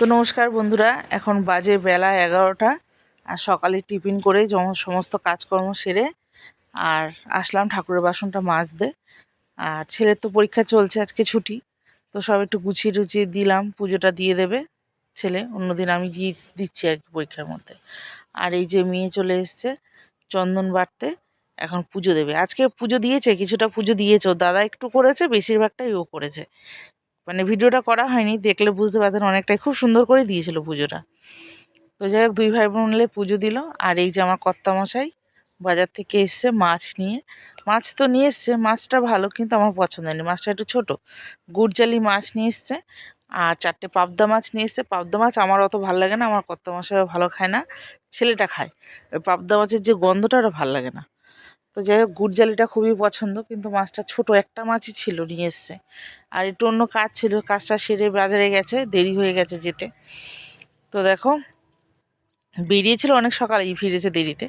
তো নমস্কার বন্ধুরা, এখন বাজে বেলা এগারোটা আর সকালে টিফিন করে যম- সমস্ত কাজকর্ম সেরে আর আসলাম ঠাকুরের বাসনটা মাজতে। আর ছেলের তো পরীক্ষা চলছে, আজকে ছুটি। তো সব একটু গুছিয়ে টুছিয়ে দিলাম, পুজোটা দিয়ে দেবে ছেলে। অন্যদিন আমি দিয়ে দিচ্ছি আর কি পরীক্ষার মধ্যে। আর এই যে মেয়ে চলে এসছে চন্দন বাটতে, এখন পুজো দেবে। আজকে পুজো দিয়েছে, কিছুটা পুজো দিয়েছে। দাদা একটু করেছে, বেশিরভাগটাই ও করেছে। মানে ভিডিওটা করা হয়নি, দেখলে বুঝতে পারতেন অনেকটাই খুব সুন্দর করে দিয়েছিল পুজোটা। তো যাই হোক, দুই ভাই বোন মিলে পুজো দিল, আর এই যে আমার কর্তামশাই বাজার থেকে এসছে মাছ নিয়ে। মাছ তো নিয়ে এসছে, মাছটা ভালো কিন্তু আমার পছন্দ হয়নি, মাছটা একটু ছোটো। গুড়জালি মাছ নিয়ে এসছে, আর চারটে পাবদা মাছ নিয়ে এসছে। পাবদা মাছ আমার অত ভালো লাগে না, আমার কর্তামশাইও ভালো খায় না, ছেলেটা খায়। পাবদা মাছের যে গন্ধটা ওটা ভালো লাগে না। তো যাই হোক গুড়জালিটা খুবই পছন্দ, কিন্তু মাছটা ছোট, একটা মাছই ছিল নিয়ে এসছে। আর একটু অন্য কাজ ছিল, কাজটা সেরে বাজারে গেছে, দেরি হয়ে গেছে যেতে। তো দেখো, বেরিয়েছিল অনেক সকালেই ফিরেছে দেরিতে।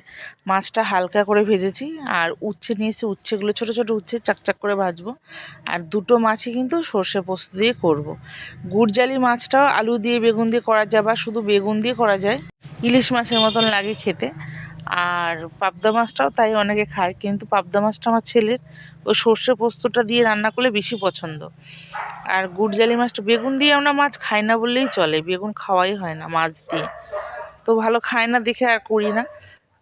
মাছটা হালকা করে ভেজেছি, আর উচ্ছে নিয়ে এসে উচ্ছেগুলো ছোটো ছোটো উচ্ছে, চাকচাক করে ভাজবো। আর দুটো মাছই কিন্তু সর্ষে পোস্ত দিয়ে করব। গুড়জালি মাছটাও আলু দিয়ে, বেগুন দিয়ে করা যায়, বা শুধু বেগুন দিয়ে করা যায়। ইলিশ মাছের মতন লাগে খেতে। আর পাবদা মাছটাও তাই অনেকে খায়, কিন্তু পাবদা মাছটা আমার ছেলের। ওই সর্ষে পোস্তটা দিয়ে রান্না করলে বেশি পছন্দ। আর গুড়জালি মাছটা, বেগুন দিয়ে আমরা মাছ খাই না বললেই চলে, বেগুন খাওয়াই হয় না মাছ দিয়ে। তো ভালো খায় না দেখে আর করি না।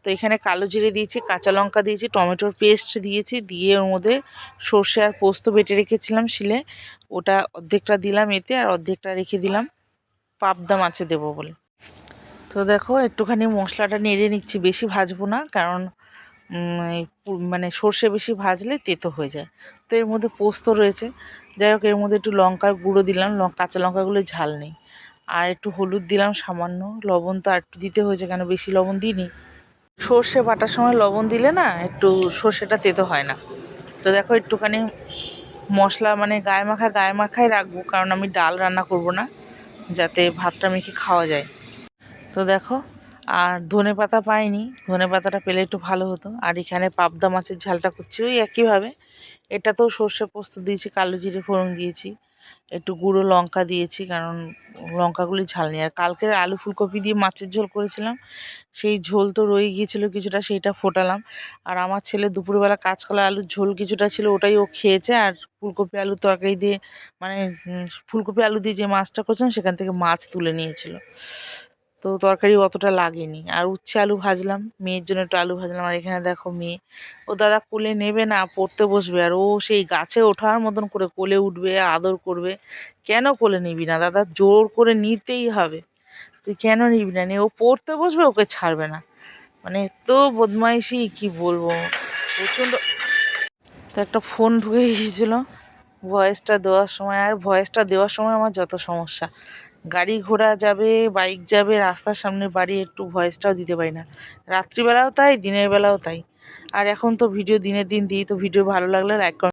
তো এখানে কালো জিরে দিয়েছি, কাঁচা লঙ্কা দিয়েছি, টমেটোর পেস্ট দিয়েছি, দিয়ে ওর মধ্যে সর্ষে আর পোস্ত বেটে রেখেছিলাম শিলে। ওটা অর্ধেকটা দিলাম এতে আর অর্ধেকটা রেখে দিলাম। পাবদা মাছে দেবো বলে। তো দেখো, একটুখানি মশলাটা নেড়ে নিচ্ছি, বেশি ভাজবো না, কারণ মানে সর্ষে বেশি ভাজলে তেতো হয়ে যায়। তো এর মধ্যে পোস্ত রয়েছে। যাই হোক, এর মধ্যে একটু লঙ্কার গুঁড়ো দিলাম কাঁচা লঙ্কাগুলো ঝাল নেই। আর একটু হলুদ দিলাম সামান্য, লবণ তো আর একটু দিতে হয়েছে কেন, বেশি লবণ দিইনি। সর্ষে বাটার সময় লবণ দিলে না, একটু সর্ষেটা তেতো হয় না। তো দেখো, একটুখানি মশলা মানে গায়ে মাখা, গায়ে মাখাই রাখব, কারণ আমি ডাল রান্না করব না, যাতে ভাতটা মেখে খাওয়া যায়। তো দেখো, আর ধনে পাতা পাইনি। ধনে পাতাটা পেলে একটু ভালো হতো। আর এখানে পাবদা মাছের ঝালটা করছি ওই একইভাবে। এটাতেও সর্ষে পোস্ত দিয়েছি, কালো জিরে ফোড়ন দিয়েছি। একটু গুঁড়ো লঙ্কা দিয়েছি, কারণ লঙ্কাগুলি ঝাল নেই। আর কালকের আলু ফুলকপি দিয়ে মাছের ঝোল করেছিলাম, সেই ঝোল তো রয়ে গিয়েছিল কিছুটা, সেইটা ফোটালাম। আর আমার ছেলে দুপুরবেলা কাঁচকলা আলুর ঝোল কিছুটা ছিল, ওটাই ও খেয়েছে। আর ফুলকপি আলু তরকারি দিয়ে মানে ফুলকপি আলু দিয়ে যে মাছটা করেছিলাম, সেখান থেকে মাছ তুলে নিয়েছিল। তো তরকারি অতটা লাগেনি। আর উচ্ছে আলু ভাজলাম, মেয়ের জন্য একটু আলু ভাজলাম। আর এখানে দেখো মেয়ে, ও দাদা কোলে নেবে না, পড়তে বসবে। আর ও সেই গাছে ওঠার মতন করে কোলে উঠবে, আদর করবে। কেন কোলে নিবি না? দাদা জোর করে নিতেই হবে। তুই কেন নিবি না? নিয়ে ও পড়তে বসবে, ওকে ছাড়বে না। মানে এত বদমাইশি, কি বলব? প্রচণ্ড। তো একটা ফোন ঢুকে গিয়েছিল। ভয়েসটা দেওয়ার সময়, আর ভয়েসটা দেওয়ার সময় আমার যত সমস্যা। গাড়ি ঘোড়া যাবে, বাইক যাবে, রাস্তার সামনে বাড়ি, একটু ভয়েসটাও দিতে পারি না। রাত্রিবেলাও তাই, দিনের বেলাও তাই। আর এখন তো ভিডিও দিনের দিন দিই, তো ভিডিও ভালো লাগলে লাইক